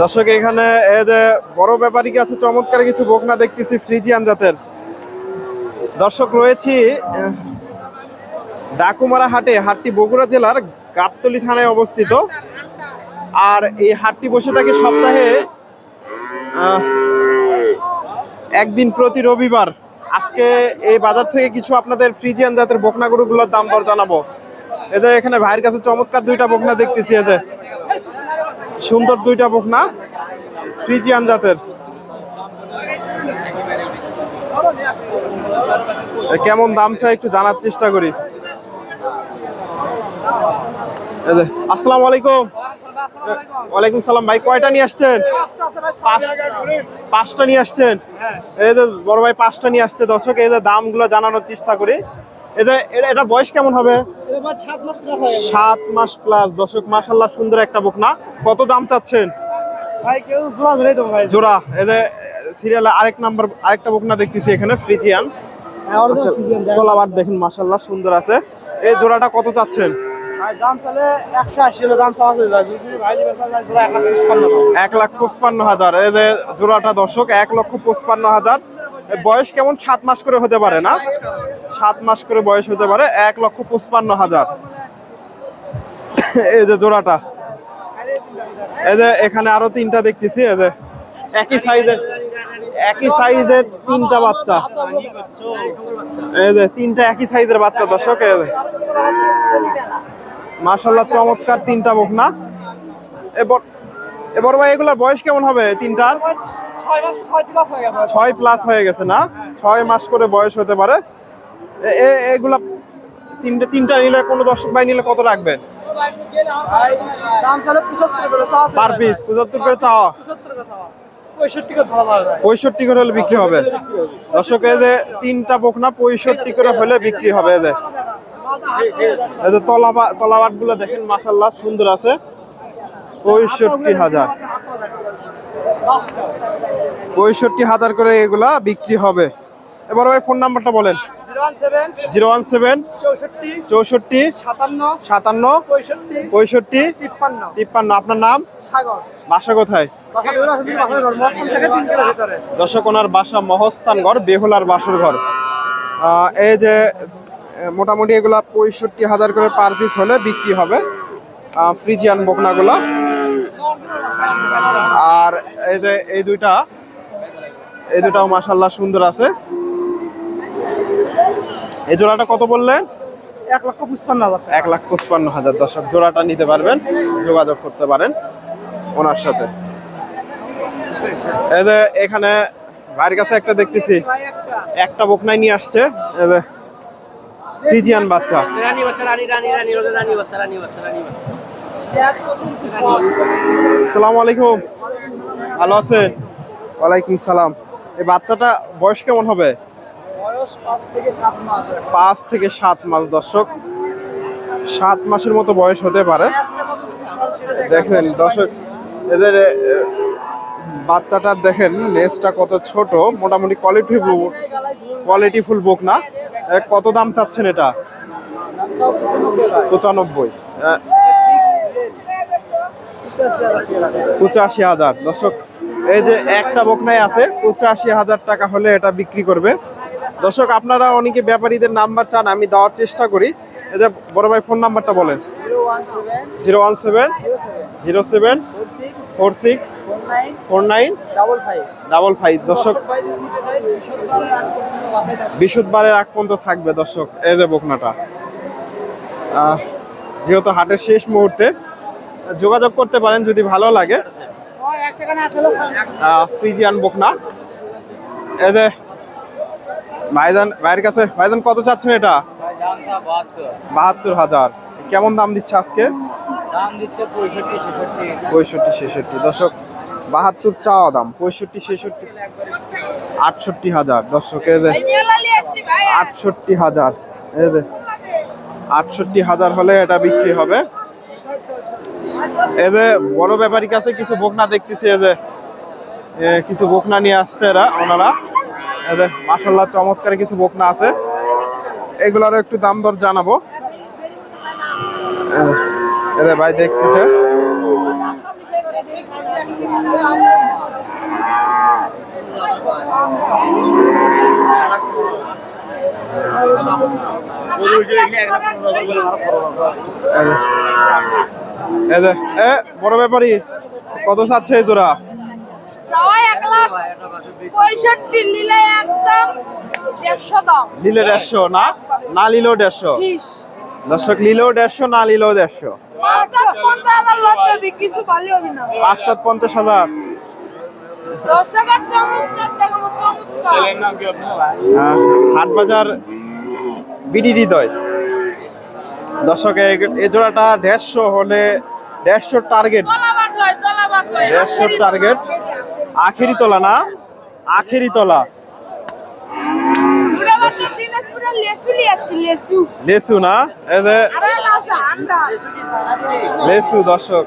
দর্শক, এখানে এই যে বড় ব্যাপারী আছে, চমৎকার কিছু বকনা দেখতেছি ফ্রিজিয়ান জাতের। দর্শক, রয়েছি ডাকুমারা হাটে, হাটটি বগুড়া জেলার গাবতলী থানায় অবস্থিত। আর এই হাটটি বসে থাকে সপ্তাহে একদিন প্রতি রবিবার। আজকে এই বাজার থেকে কিছু আপনাদের ফ্রিজিয়ান জাতের বকনা গরুগুলোর দাম দর জানাব। এদের এখানে ভাইয়ের কাছে চমৎকার দুইটা বকনা দেখতেছি এদের সুন্দর দুইটা বকনা ফ্রিজিয়ান জাতের। কেমন দাম চাই একটু জানার চেষ্টা করি। আসসালামু আলাইকুম। ওয়ালাইকুম সালাম ভাই, কয়টা নিয়ে আসছেন? পাঁচটা নিয়ে আসছেন। এই যে বড় ভাই পাঁচটা নিয়ে আসছে। দর্শক, এই যে দামগুলো জানানোর চেষ্টা করি। এটা এটা- বয়স কেমন হবে? সাত মাস প্লাস দর্শক মাসাল্লাহ সুন্দর একটা বকনা। কত দাম চাচ্ছেন? জোড়া যে সিরিয়ালে আরেক নাম্বার আরেকটা বকনা দেখতেছি এখানে ফ্রিজিয়ান তলাবার দেখেন মাসাল্লাহ সুন্দর আছে। এই জোড়াটা কত চাচ্ছেন? এক লাখ পঁচপান্ন হাজার। এই যে জোড়াটা দর্শক এক লক্ষ পঁচপান্ন হাজার। বয়স কেমন? সাত মাস করে হতে পারে না? সাত মাস করে বয়স হতে পারে, এক লক্ষ পঁচপান্ন হাজার। এই যে জোড়াটা। এই যে এখানে আরও তিনটা দেখতেছি, এই যে একই সাইজের একই সাইজের তিনটা বাচ্চা। এই যে তিনটা একই সাইজের বাচ্চা, দর্শক, এই যে। চমৎকার তিনটা বকনা। এবার এবার ভাই, এগুলার বয়স কেমন হবে তিনটার? ছয় প্লাস হয়ে গেছে। না? ছয় মাস করে বয়স হতে পারে। এগুলা তিনটে তিনটা নিলে কোনো দর্শক ভাই নিলে কত রাখবেন পার পিস পঁচাত্তর করে চাওয়া। পঁয়ষট্টি করে হলে বিক্রি হবে। দর্শক এই যে তিনটা বকনা পঁয়ষট্টি করে হলে বিক্রি হবে এই যে। এই যে তলাবাটগুলো দেখেন মাসাল্লাহ সুন্দর আছে। পঁয়ষট্টি হাজার। পঁয়ষট্টি হাজার করে এগুলা বিক্রি হবে। এবার ভাই ফোন নাম্বারটা বলেন। জিরো ওয়ান সেভেন চৌষট্টি সাতান্ন পঁয়ষট্টি তিপ্পান্ন। আপনার নাম? বাসা কোথায়। দর্শক ওনার বাসা মহস্থানগড় বেহুলার বাসর ঘর। এই যে মোটামুটি এগুলা পঁয়ষট্টি হাজার করে পার পিস হলে বিক্রি হবে। ফ্রিজিয়ান বকনাগুলা। আর এই যে এই দুইটা এই দুটাও মাসাল্লাহ সুন্দর আছে। এই জোড়াটা কত বললেন? এক লক্ষ পঁচপান্ন হাজার এক লাখ পঁচপান্ন হাজার দর্শক জোড়াটা নিতে পারবেন যোগাযোগ করতে পারেন ওনার সাথে। এই যে এখানে ভাইয়ের কাছে একটা দেখতেছি একটা বকনাই নিয়ে আসছে এই যে ফ্রিজিয়ান বাচ্চা। রানী বাচ্চা রানী রানী রানী রানী বাচ্চা রানী বাচ্চা রানী বাচ্চা। আসসালামু আলাইকুম। ভালো আছেন? ওয়ালাইকুম সালাম। এই বাচ্চাটা বয়স কেমন হবে? পাঁচ থেকে সাত মাস, দর্শক। সাত মাসের মতো বয়স হতে পারে। দেখেন, দর্শক, এদের বাচ্চাটা দেখেন, লেজটা কত ছোট, মোটামুটি কোয়ালিটি কোয়ালিটি ফুল বুক না। কত দাম চাচ্ছেন এটা? পঁচানব্বই। পঁচাশি হাজার। দর্শক, এই যে একটা বকনাই আছে, পঁচাশি হাজার টাকা হলে এটা বিক্রি করবে। দর্শক, আপনারা অনেকে ব্যাপারীদের নাম্বার চান, আমি দেওয়ার চেষ্টা করি। এই যে বড় ভাই ফোন নাম্বারটা বলেন। Zero one seven, zero seven, four six, four nine, double five. Double five দর্শক থাকবে আগ পর্যন্ত থাকবে দর্শক, এই যে বকনাটা। যেহেতু হাটের শেষ মুহূর্তে যোগাযোগ করতে পারেন যদি ভালো লাগে। ফ্রিজিয়ান বকনা। এই ভাইজান ভাইয়ের কাছে ভাইজান কত চাচ্ছেন এটা? বাহাত্তর। হাজার। কেমন দাম দিচ্ছে আজকে? পঁয়ষট্টি ছেষট্টি। পঁয়ষট্টি ছেষট্টি। দর্শক বাহাত্তর চাওয়া দাম পঁয়ষট্টি ছেষট্টি। আটষট্টি হাজার। দর্শক এই যে আটষট্টি হাজার। এই যে আটষট্টি হাজার হলে এটা বিক্রি হবে। এই যে বড় ব্যাপারীর কাছে কিছু বকনা দেখতেছি, এই যে কিছু বকনা নিয়ে আসছে এরা, ওনারা। এই যে মাসাল্লাহ চমৎকার কিছু বকনা আছে। এগুলারও একটু দাম দর জানাব। ভাই দেখতেছে। বড় ব্যাপারী কত চাচ্ছে জোড়া? পঁয়ষট্টি নিলে দেড়শো না? না নিলেও দেড়শো? বিশ দর্শক নিলেও দেড়শো না নিলেও দেড়শো? পঞ্চাশ হাজার হাট বাজার বিডি হৃদয়। দর্শক এই- জোড়াটা দেড়শো হলে, দেড়শো টার্গেট। দেড়শো টার্গেট। আখেরি তোলা না? আখেরি তোলা। না? দর্শক।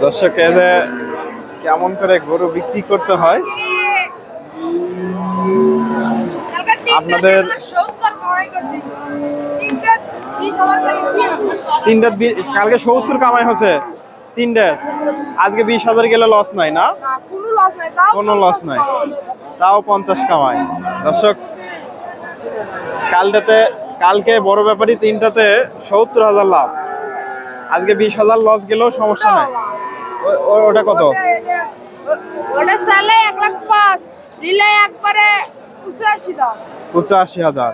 দর্শক এই কেমন করে গরু বিক্রি করতে হয়। আপনাদের- তিনটা কালকে সত্তর কামাই হচ্ছে। তিনটে। আজকে বিশ হাজার গেলে লস নাই না? কোনো লস নাই। তাও পঞ্চাশ কামাই। দর্শক, কালটাতে কালকে বড় ব্যাপারই তিনটাতে সত্তর হাজার লাভ। আজকে বিশ হাজার লস গেলেও সমস্যা নাই। ওটা কত? ওটা সালে এক লাখ পাঁচ। দিলে একবারে পঁচাশি হাজার।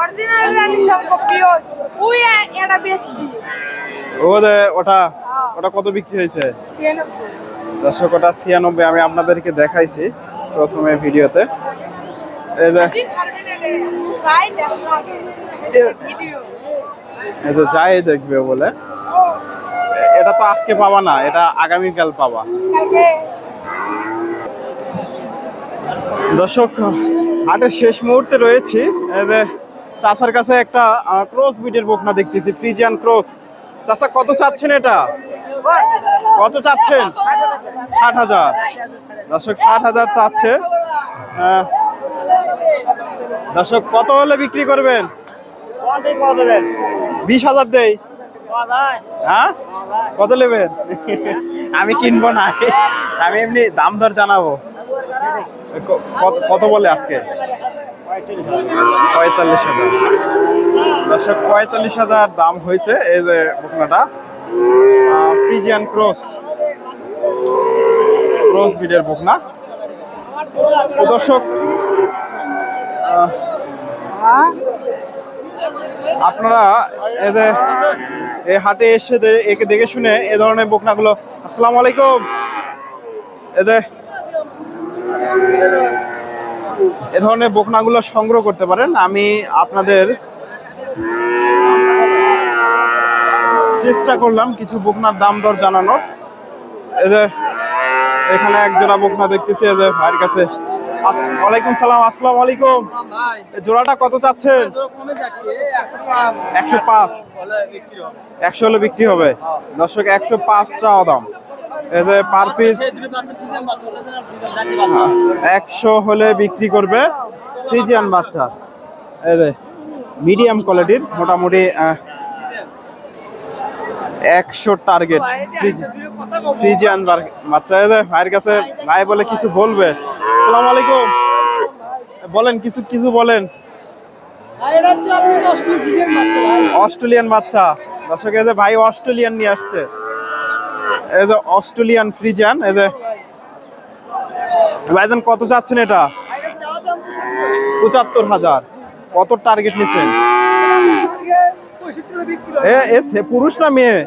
অরিজিনাল রানী শঙ্কর পিওর ওই এটা বেচছি। ও যে ওটা ওটা কত বিক্রি হয়েছে? দর্শক ওটা ছিয়ানব্বই আমি আপনাদেরকে দেখাইছি প্রথমে ভিডিওতে। এই যে যাই দেখবে বলে। এটা তো আজকে পাবা না এটা আগামীকাল পাবা। দর্শক হাটের শেষ মুহূর্তে রয়েছি। যে চাচার কাছে একটা ক্রস বিটের বকনা দেখতেছি ফ্রিজিয়ান ক্রস চাচা, কত চাচ্ছেন এটা? কত চাচ্ছেন? ষাট হাজার। দর্শক, ষাট হাজার চাচ্ছে। দর্শক, কত হলে বিক্রি করবেন? বিশ হাজার দেই। হ্যাঁ? কত নেবেন? আমি কিনবো না। আমি এমনি দাম দর জানাব। কত- বলে আজকে? পঁয়তাল্লিশ হাজার। দর্শক, পঁয়তাল্লিশ হাজার দাম হয়েছে এই যে বকনাটা। ফ্রিজিয়ান ক্রস ক্রস বিডের বকনা। দর্শক আপনারা এদের এই হাটে এসে একে দেখে শুনে এ ধরনের বকনাগুলো। আসসালামু আলাইকুম। এদের এ ধরনের বোকনাগুলো সংগ্রহ করতে পারেন। আমি আপনাদের চেষ্টা করলাম কিছু বকনার দাম দর জানানোর। এই যে এখানে এক জোড়া বকনা দেখতেছি, এই যে ভাইয়ের কাছে। ওয়ালাইকুম সালাম, আসসালামু আলাইকুম। জোড়াটা কত চাচ্ছেন? একশো পাঁচ। একশো হলে বিক্রি হবে। দর্শক, একশো পাঁচ চাওয়া দাম। যে পার পিস একশো হলে বিক্রি করবে ফ্রিজিয়ান বাচ্চা। যে মিডিয়াম কোয়ালিটির মোটামুটি একশো টার্গেট ফ্রিজিয়ান বাচ্চা এদের ভাইয়ের কাছে ভাই বলে কিছু বলবে। আসসালামু আলাইকুম। বলেন, কিছু কিছু বলেন। অস্ট্রেলিয়ান বাচ্চা। দর্শক ভাই অস্ট্রেলিয়ান নিয়ে আসছে। এই যে অস্ট্রেলিয়ান ফ্রিজিয়ান এই যে ভাইজান কত চাচ্ছেন এটা? পঁচাত্তর হাজার। কত টার্গেট নিছেন? পুরুষ না মেয়ে?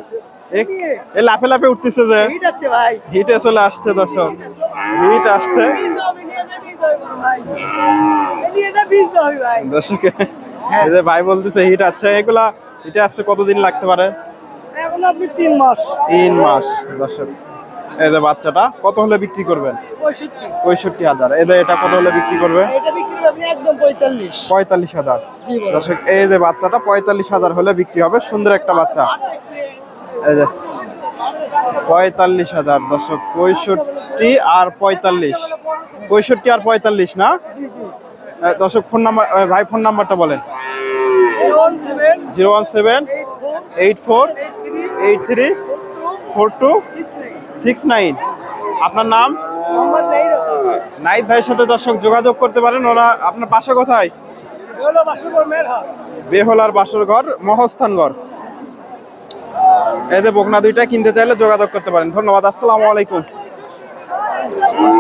এ- লাফে লাফে উঠতেছে যে। হিটে চলে আসছে দর্শক। হিট আসছে। দর্শক ভাই বলতেছে হিট আছে এগুলা হিটে আসতে কতদিন লাগতে পারে? আপনি তিন মাস। তিন মাস দর্শক। এই যে বাচ্চাটা কত হলে বিক্রি করবেন? পঁয়ষট্টি। হাজার। এই যে এটা কত হলে বিক্রি করবে এটা বিক্রি আপনি একদম পঁয়তাল্লিশ। হাজার। জি দর্শক এই যে বাচ্চাটা পঁয়তাল্লিশ হাজার হলে বিক্রি হবে। সুন্দর একটা বাচ্চা। এই যে পঁয়তাল্লিশ হাজার দর্শক পঁয়ষট্টি আর পঁয়তাল্লিশ। পঁয়ষট্টি আর পঁয়তাল্লিশ না? দর্শক ফোন নাম্বার ভাই ফোন নাম্বারটা বলেন। Zero one seven eight four eight three four two six nine. আপনার নাম? নাইট ভাইয়ের সাথে দর্শক যোগাযোগ করতে পারেন। ওরা আপনার বাসা কোথায়? বেহলার বাসর ঘর মহস্থান ঘর এতে বকনা দুইটা কিনতে চাইলে যোগাযোগ করতে পারেন। ধন্যবাদ আসসালামু আলাইকুম।